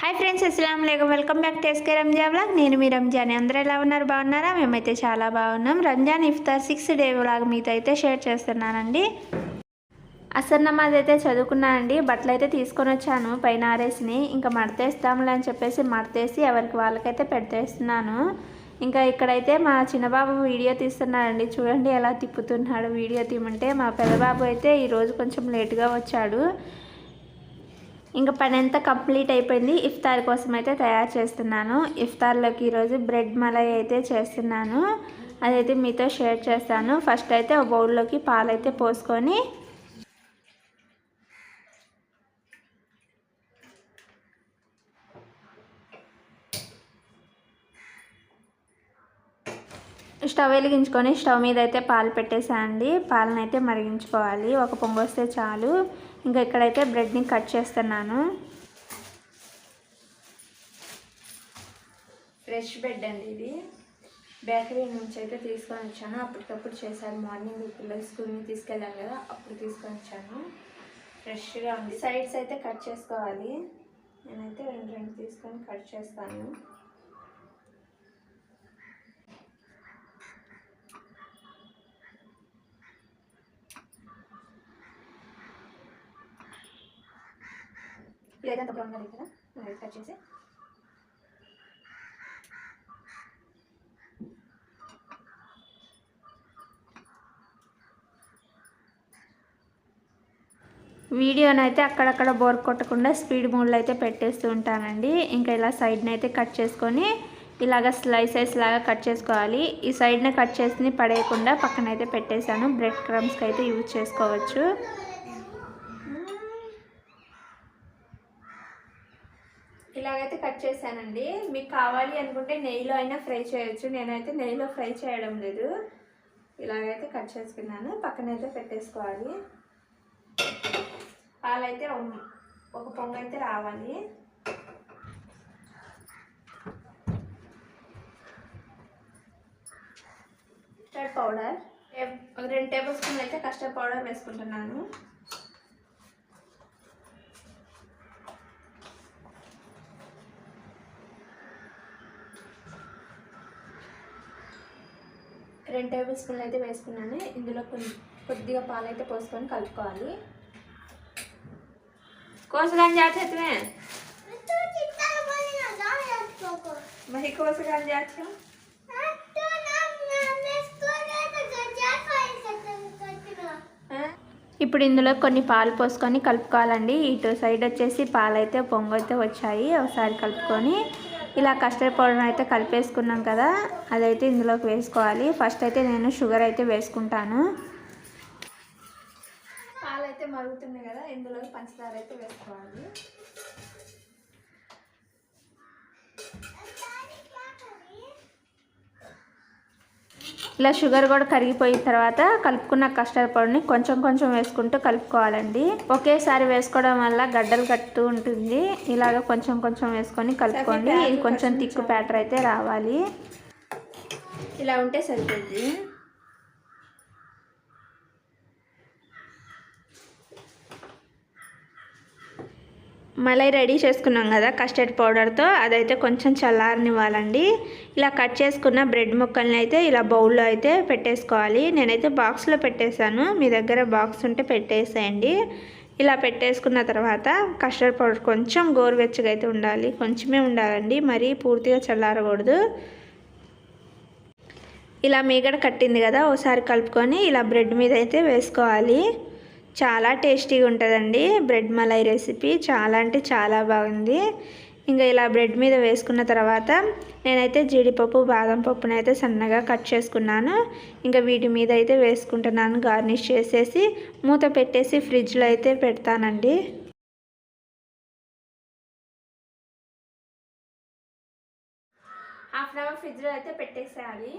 Hi friends అస్సలం లేకం welcome back to SK vlog నేను మీ రంజాన్ అందరూ ఎలా ఉన్నారు? బాగున్నారా? మేమైతే చాలా బాగున్నాం. రంజాన్ ఇఫ్తార్ సిక్స్ డే వ్లాగ్ మీతో అయితే షేర్ చేస్తున్నానండి. అసలు నమాజ్ అయితే చదువుకున్నానండి. బట్టలు అయితే తీసుకొని వచ్చాను. పైన ఆరేసిని ఇంకా మడతేస్తాములే అని చెప్పేసి మడతేసి ఎవరికి వాళ్ళకైతే పెట్టేస్తున్నాను. ఇంకా ఇక్కడైతే మా చిన్నబాబు వీడియో తీస్తున్నాడండి. చూడండి ఎలా తిప్పుతున్నాడు. వీడియో తీయమంటే మా పెద్దబాబు అయితే ఈరోజు కొంచెం లేట్గా వచ్చాడు. ఇంకా పని అంతా కంప్లీట్ అయిపోయింది. ఇఫ్తార్ కోసం అయితే తయారు చేస్తున్నాను. ఇఫ్తార్లోకి ఈరోజు బ్రెడ్ మలై అయితే చేస్తున్నాను. అదైతే మీతో షేర్ చేస్తాను. ఫస్ట్ అయితే ఒక బౌల్లోకి పాలైతే పోసుకొని స్టవ్ వెలిగించుకొని స్టవ్ మీద అయితే పాలు పెట్టేసా అండి పాలనైతే మరిగించుకోవాలి. ఒక పొంగు వస్తే చాలు. ఇంకా ఇక్కడైతే బ్రెడ్ని కట్ చేస్తున్నాను. ఫ్రెష్ బ్రెడ్ అండి ఇది. బేకరీ నుంచి అయితే తీసుకొని వచ్చాను. అప్పటికప్పుడు చేశాను మార్నింగ్ పిల్లలు స్కూల్ని తీసుకెళ్ళాను కదా అప్పుడు తీసుకొని వచ్చాను. ఫ్రెష్గా ఉంది. సైడ్స్ అయితే కట్ చేసుకోవాలి. నేనైతే రెండు రెండు తీసుకొని కట్ చేస్తాను. లేదంత బ్రౌన్గా లేదు కదా కట్ చేసి. వీడియోని అయితే అక్కడక్కడ బోర్ కొట్టకుండా స్పీడ్ మూడ్లో అయితే పెట్టేస్తూ ఉంటానండి. ఇంకా ఇలా సైడ్ని అయితే కట్ చేసుకొని ఇలాగ స్లైసెస్ లాగా కట్ చేసుకోవాలి. ఈ సైడ్ని కట్ చేసి పడేయకుండా పక్కన అయితే పెట్టేశాను. బ్రెడ్ క్రమ్స్కి అయితే యూజ్ చేసుకోవచ్చు. ఇలాగైతే కట్ చేశానండి. మీకు కావాలి అనుకుంటే నెయ్యిలో అయినా ఫ్రై చేయొచ్చు. నేనైతే నెయ్యిలో ఫ్రై చేయడం లేదు. ఇలాగైతే కట్ చేసుకున్నాను. పక్కనైతే పెట్టేసుకోవాలి. పాలైతే ఒక పొంగ అయితే రావాలి. Custard powder. ఒక రెండు టేబుల్ స్పూన్ అయితే కస్టర్డ్ పౌడర్ వేసుకుంటున్నాను. రెండు టేబుల్ స్పూన్లు అయితే వేసుకున్నాను. ఇందులో కొద్దిగా పాలు అయితే పోసుకొని కలుపుకోవాలి. కోసగాని జాతే మరి కోసగాని జాత్యం ఇప్పుడు ఇందులో కొన్ని పాలు పోసుకొని కలుపుకోవాలండి. ఇటు సైడ్ వచ్చేసి పాలు అయితే పొంగైతే వచ్చాయి. ఒకసారి కలుపుకొని ఇలా కస్టర్డ్ పౌడర్ అయితే కలిపేసుకున్నాం కదా అదైతే ఇందులోకి వేసుకోవాలి. ఫస్ట్ అయితే నేను షుగర్ అయితే వేసుకుంటాను. పాలు అయితే మరుగుతున్నాయి కదా ఇందులోకి పంచదార అయితే వేసుకోవాలి. ఇలా షుగర్ కూడా కరిగిపోయిన తర్వాత కలుపుకున్న కస్టర్డ్ పౌడర్ని కొంచెం కొంచెం వేసుకుంటూ కలుపుకోవాలండి. ఒకేసారి వేసుకోవడం వల్ల గడ్డలు కట్టుతూ ఉంటుంది. ఇలాగ కొంచెం కొంచెం వేసుకొని కలుపుకోండి. ఇది కొంచెం తిక్కు ప్యాటర్ అయితే రావాలి. ఇలా ఉంటే సరిపోద్ది. మలై రెడీ చేసుకున్నాం కదా కస్టర్డ్ పౌడర్తో అదైతే కొంచెం చల్లారనివ్వాలండి. ఇలా కట్ చేసుకున్న బ్రెడ్ ముక్కల్ని అయితే ఇలా బౌల్లో అయితే పెట్టేసుకోవాలి. నేనైతే బాక్స్లో పెట్టేశాను. మీ దగ్గర బాక్స్ ఉంటే పెట్టేసేయండి. ఇలా పెట్టేసుకున్న తర్వాత కస్టర్డ్ పౌడర్ కొంచెం గోరువెచ్చగా అయితే ఉండాలి. కొంచెమే ఉండాలండి. మరీ పూర్తిగా చల్లారకూడదు. ఇలా మీగడ కట్టింది కదా ఒకసారి కలుపుకొని ఇలా బ్రెడ్ మీద అయితే వేసుకోవాలి. చాలా టేస్టీగా ఉంటుందండి. బ్రెడ్ మలై రెసిపీ చాలా అంటే చాలా బాగుంది. ఇంకా ఇలా బ్రెడ్ మీద వేసుకున్న తర్వాత నేనైతే జీడిపప్పు బాదం పప్పునైతే సన్నగా కట్ చేసుకున్నాను. ఇంకా వీటి మీద అయితే వేసుకుంటున్నాను. గార్నిష్ చేసేసి మూత పెట్టేసి ఫ్రిడ్జ్లో అయితే పెడతానండి. ఫ్రిడ్జ్లో అయితే పెట్టేసేయాలి.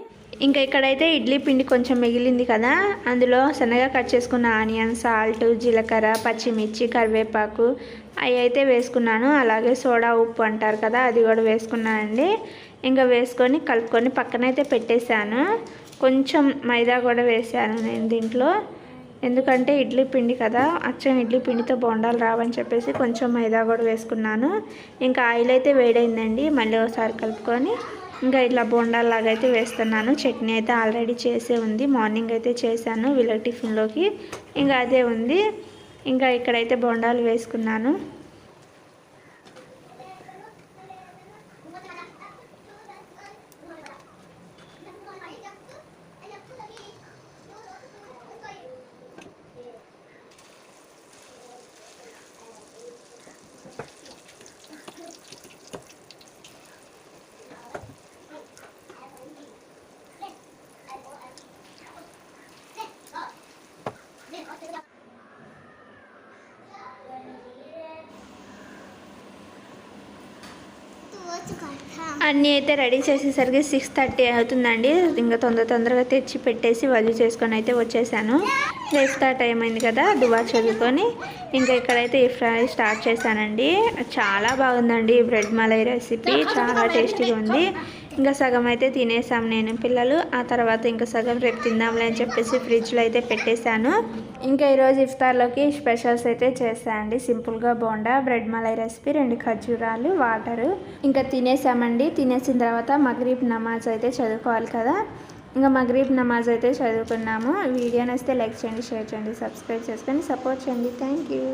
ఇంకా ఇక్కడైతే ఇడ్లీ పిండి కొంచెం మిగిలింది కదా అందులో సన్నగా కట్ చేసుకున్న ఆనియన్ సాల్ట్ జీలకర్ర పచ్చిమిర్చి కరివేపాకు అవి అయితే వేసుకున్నాను. అలాగే సోడా ఉప్పు అంటారు కదా అది కూడా వేసుకున్నానండి ఇంకా వేసుకొని కలుపుకొని పక్కనైతే పెట్టేశాను. కొంచెం మైదా కూడా వేసాను నేను దీంట్లో. ఎందుకంటే ఇడ్లీ పిండి కదా అచ్చం ఇడ్లీ పిండితో బోండాలు రావని చెప్పేసి కొంచెం మైదా కూడా వేసుకున్నాను. ఇంకా ఆయిల్ అయితే వేడైందండి మళ్ళీ ఒకసారి కలుపుకొని ఇంకా ఇట్లా బోండాల్లాగా అయితే వేస్తున్నాను. చట్నీ అయితే ఆల్రెడీ చేసే ఉంది. మార్నింగ్ అయితే చేశాను. వీళ్ళ టిఫిన్లోకి ఇంకా అదే ఉంది. ఇంకా ఇక్కడైతే బోండాలు వేసుకున్నాను. అన్నీ అయితే రెడీ చేసేసరికి సిక్స్ థర్టీ అవుతుందండి. ఇంకా తొందర తొందరగా తెచ్చి పెట్టేసి వజు చేసుకొని అయితే వచ్చేసాను. ఇఫ్తార్ టైం అయింది కదా దువా చదువుకొని. ఇంకా ఇక్కడైతే ఫ్రై స్టార్ట్ చేశానండి. చాలా బాగుందండి బ్రెడ్ మలై రెసిపీ. చాలా టేస్టీగా ఉంది. ఇంకా సగం అయితే తినేసాం నేను పిల్లలు. ఆ తర్వాత ఇంకా సగం రేపు తిందాంలే అని చెప్పేసి ఫ్రిడ్జ్లో అయితే పెట్టేశాను. ఇంకా ఈరోజు ఇఫ్తార్లోకి స్పెషల్స్ అయితే చేస్తానండి సింపుల్గా బోండా బ్రెడ్ మలై రెసిపీ రెండు ఖర్జూరాలు వాటరు. ఇంకా తినేసామండి. తినేసిన తర్వాత మగరీబ్ నమాజ్ అయితే చదువుకోవాలి కదా. ఇంకా మగరీబ్ నమాజ్ అయితే చదువుకున్నాము. వీడియో నచ్చితే లైక్ చేయండి షేర్ చేయండి సబ్స్క్రైబ్ చేసుకొని సపోర్ట్ చేయండి. Thank you.